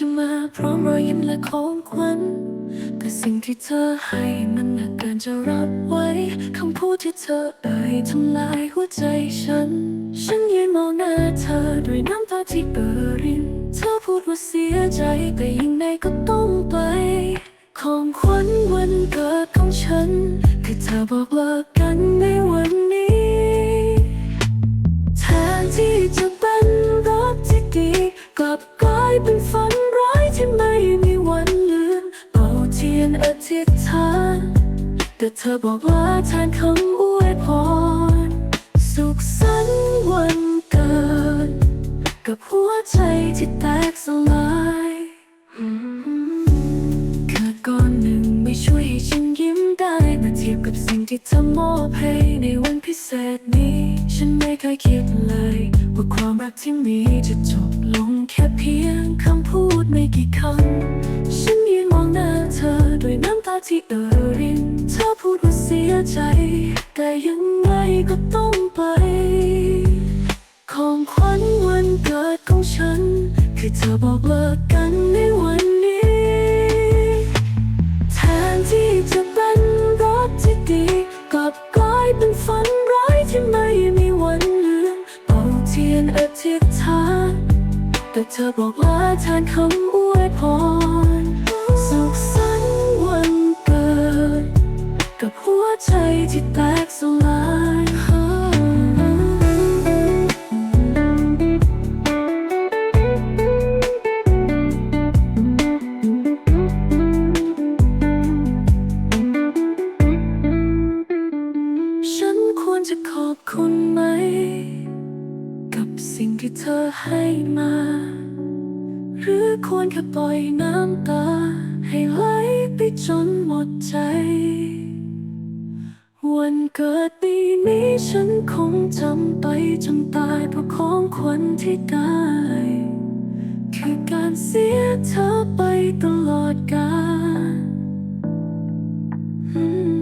จะมาพร้อมรอยยิ้มและของขวัญแต่สิ่งที่เธอให้มันหนักเกินจะรับไว้คำพูดที่เธอเอ่ยทำลายหัวใจฉัน ฉันยืนมองหน้าเธอด้วยน้ำตาที่เอ่อริน เธอพูดว่าเสียใจแต่ยังไงก็ต้องไป ของขวัญวันเกิดของฉัน คือเธอบอกเลิก เธอบอกว่าแทนคำอวยพร สุขสันต์วันเกิด กับหัวใจที่แตกสลาย กับสิ่งที่เธอมอบให้ในวันพิเศษนี้ ฉันไม่เคยคิดเลย ว่าความรักที่มีจะจบลงแค่เพียงคำพูดไม่กี่คำ ฉันยืนมองหน้าเธอด้วยน้ำตาที่เอ่อริน เธอพูดว่าเสียใจ แต่ยังไงก็ต้องไป ของขวัญวันเกิดของฉัน คือเธอบอกเลิกกันในวันนี้ แทนที่จะเป็น รักที่ดีกลับกลายเป็นฝันร้ายที่ไม่มีวันลืมเอาเทียนอธิษฐานแต่เธอบอกลาแทนคำอวยพร คงจำไปจนตายเพราะของขวัญที่ได้ คือการเสียเธอไปตลอดกาล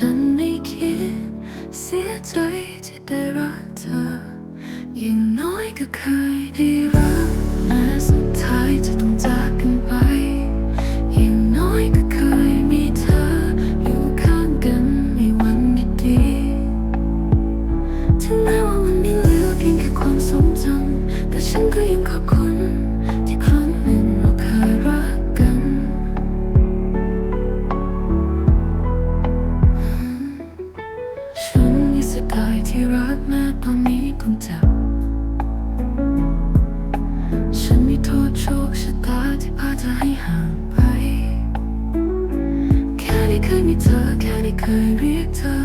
ฉันไม่คิดเสียใจที่ได้รักเธอ อย่างน้อยก็เคยได้รัก เธอให้ห่างไป แค่ได้เคยมีเธอ แค่ได้เคยเรียกเธอ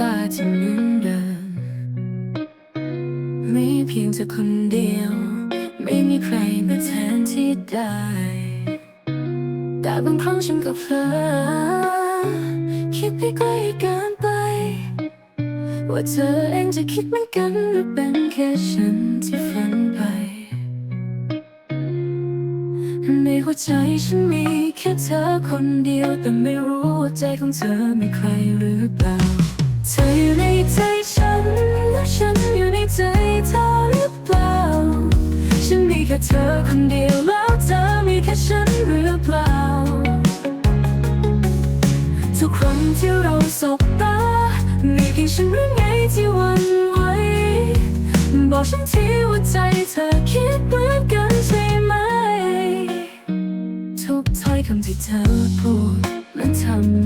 ตาที่เหมือนเดิมมีเพียงเธอคนเดียว ไม่มีใครมาแทนที่ได้ แต่บางครั้งฉันก็เพลอคิดไปไกลเกินไป ว่าเธอเองจะคิดเหมือนกันหรือเป็นแค่ฉันที่ฝันไป ในหัวใจฉันมีแค่เธอคนเดียว แต่ไม่รู้ว่าใจของเธอมีใครหรือเปล่า ค่เธอคนเดียวแล้วเธอมีแค่ฉันหรือเปล่า ทุกครั้งที่เราสบตา มีเพียงฉันหรือไงที่วันไหวบอกฉันทีว่าใจเธอคิดเหมือนกันใช่ไหม ทุกถ้อยคำที่เธอพูดมันทำ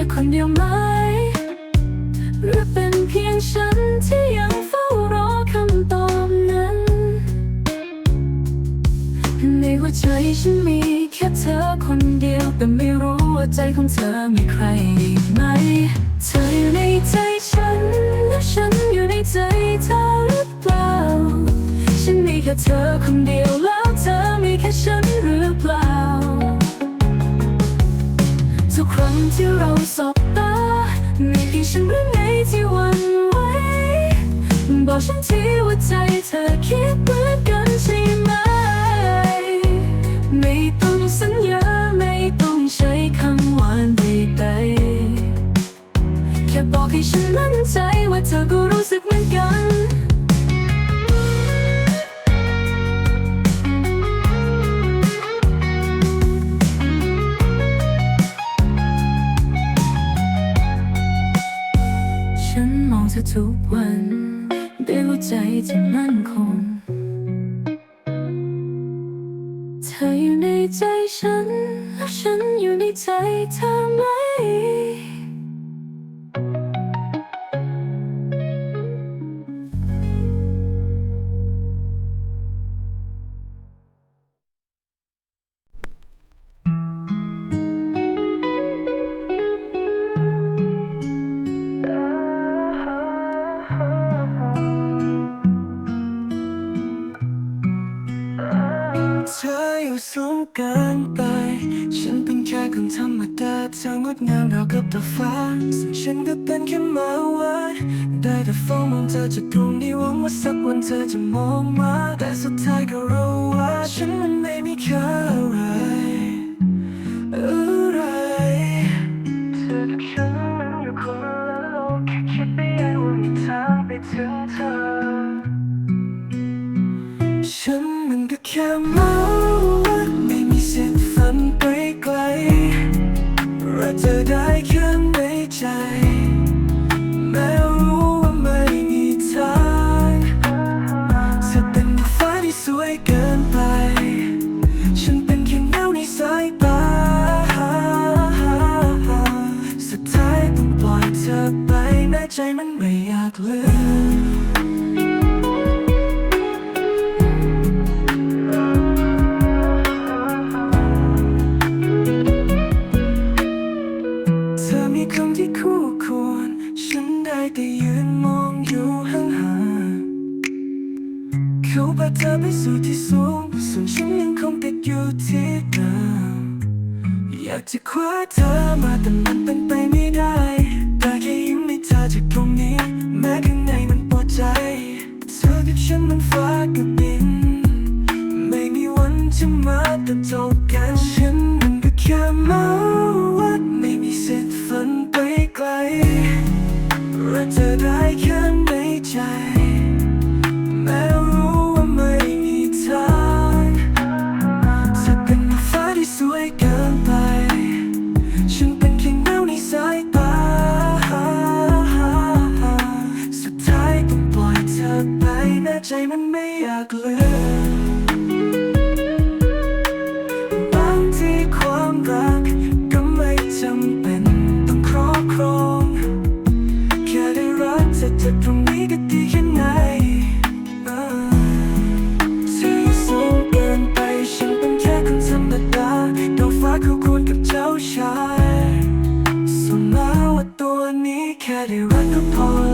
ค่คนเดียวไหม หรือเป็นเพียงฉันที่ยังเฝ้ารอคำตอบนั้น ในหัวใจฉันมีแค่เธอคนเดียว แต่ไม่รู้ว่าใจของเธอมีใครอีกไหม เธออยู่ในใจฉัน และฉันอยู่ในใจเธอหรือเปล่า ฉันมีแค่เธอคนเดียว ที่เราสบตามีเพียงฉันหรือไงที่วันไหวบอกฉันทีว่าใจเธอคิดเหมือนกันใช่ไหม ไม่ต้องสัญญาไม่ต้องใช้คำหวานใดๆแค่บอกให้ฉันมั่นใจว่าเธอก็รู้สึกเหมือนกัน ดงามรากับดอกฟ้าส่วนฉันก็เป็นแค่หมาวัดได้แต่เฝ้ามองเธอจากตรงนี้หวังว่าสักวันเธอจะมองมา แต่สุดท้ายก็รู้ว่าฉันมันไม่มีค่าอะไรอะไรเธอกับฉันมันอยู่คนละโลกแค่คิดไปเองว่ามีทางไปถึงเธอ ฉันมันก็แค่มา ไ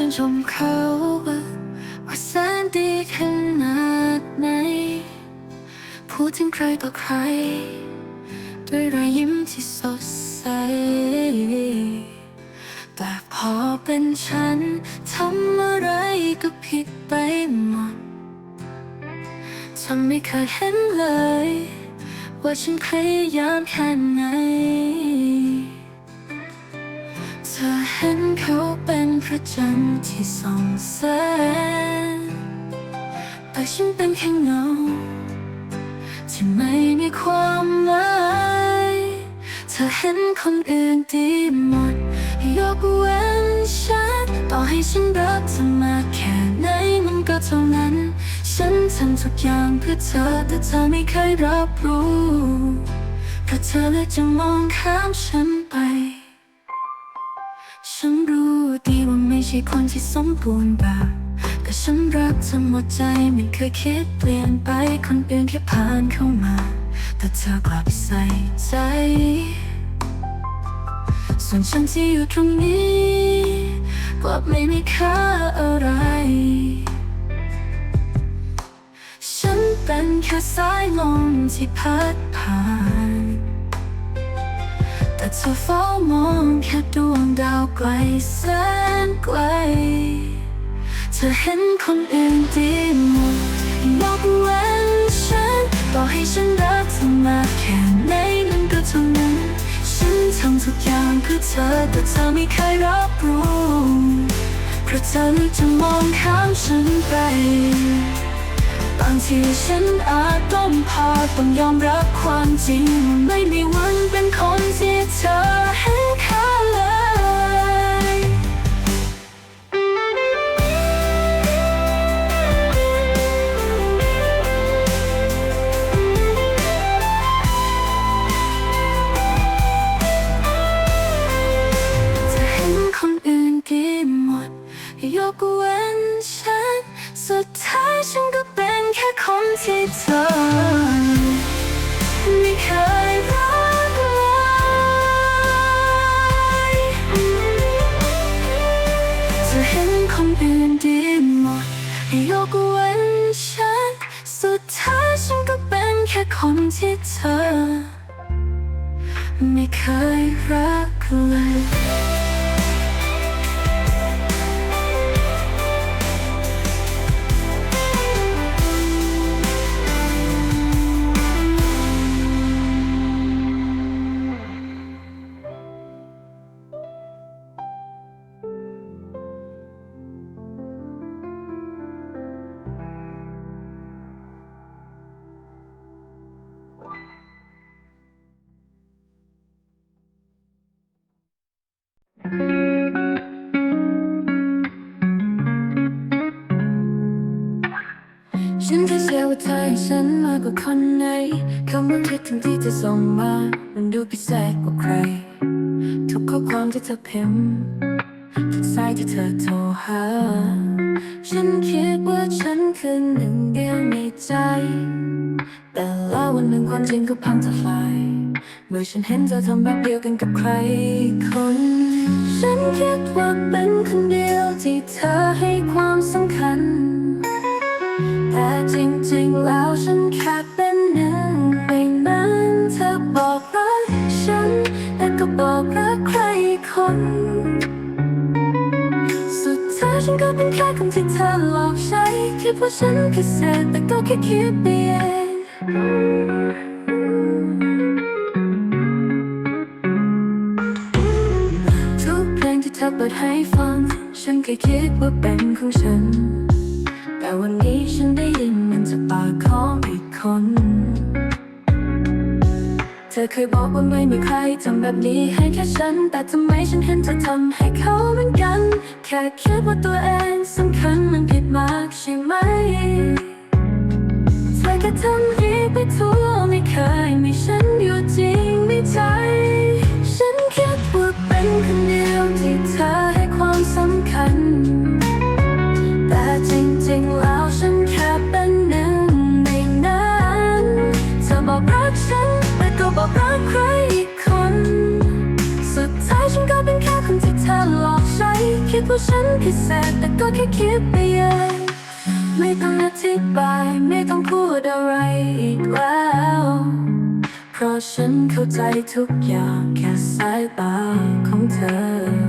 เธอชื่นชมเขาว่าว่าแสนดีขนาดไหน พูดถึงใครต่อใคร ด้วยรอยยิ้มที่สดใส แต่พอเป็นฉันทำอะไรก็ผิดไปหมดฉันไม่เคยเห็นเลย ว่าฉันพยายามแค่ไหน เธอเห็นเขาเป็น พระจันทร์ที่ส่องแสงแต่ฉันเป็นแค่เงาที่ไม่มีความหมายเธอเห็นคนอื่นดีหมด ยกเว้นฉัน ต่อให้ฉันรักเธอมากแค่ไหนมันก็เท่านั้น ฉันทำทุกอย่างเพื่อเธอแต่เธอไม่เคยรับรู้เพราะเธอเลยจะมองข้ามฉัน คนที่สมบูรณ์แบบแต่ฉันรักเธอหมดใจไม่เคยคิดเปลี่ยนไปคนอื่นแค่ผ่านเข้ามา แต่เธอกลับใส่ใจ ส่วนฉันที่อยู่ตรงนี้กลับไม่มีค่าอะไร ฉันเป็นแค่สายลมที่พัดผ่าน แต่เธอเฝ้ามองแค่ดวงดาวไกลแสนไกลเธอเห็นคนอื่นดีหมดยกเว้นฉันต่อให้ฉันรักเธอมากแค่ไหนมันก็เท่านั้น ฉันทำทุกอย่างเพื่อเธอแต่เธอไม่เคยรับรู้เพราะเธอจะมองข้ามฉันไป บางทีฉันอาจต้องพาต้องยอมรับความจริง ไม่มีวันเป็นคนที่เธอเห็นค่าเลยจะเห็นคนอื่นดีหมดยกเว้นฉันสุด ที่เธอไม่เคยรักเลยจะเห็นคนอื่นดีหมดยกเว้นฉัน สุดท้ายฉันก็เป็นแค่คนที่เธอ ไม่เคยรัก ว่าคนไหนคำว่าคิดถึงที่เธอส่งมามันดูพิเศษกว่าใคร ทุกข้อความที่เธอพิมพ์ทุกสายที่เธอโทรหา ฉันคิดว่าฉันคือหนึ่งเดียวในใจ แต่แล้ววันหนึ่งความจริงก็พังทลายเมื่อฉันเห็นเธอทำแบบเดียวกันกับใครคน ฉันคิดว่าเป็นคนเดียวที่เธอให้ความสำคัญ แต่จริงๆแล้วฉันแค่ บอกรักใครคน สุดท้ายฉันก็เป็นแค่คนที่เธอหลอกใช้คิดว่าฉันพิเศษแต่ก็แค่คิดไปเองทุกเพลงที่เธอเปิดให้ฟัง ฉันเคยคิดว่าเป็นของฉัน แต่วันนี้ฉันได้ยินมันจากปากของอีกคน อเคยบอกว่าไม่มีใครทำแบบนี้ให้แค่ฉัน แต่ทำไมฉันเห็นเธอทำให้เขาเหมือนกัน แค่คิดว่าตัวเองสำคัญมันผิดมากใช่ไหมเธอแค่ทำให้ไปทั่วไม่เคยมีฉันอยู่จริงในใจ ฉันคิดว่าเป็นคนเดียวที่เธอ ว่าฉันพิเศษแต่ก็แค่คิดไปเองไม่ต้องอธิบายไม่ต้องพูดอะไรอีกแล้ว เพราะฉันเข้าใจทุกอย่างแค่สายตาของเธอ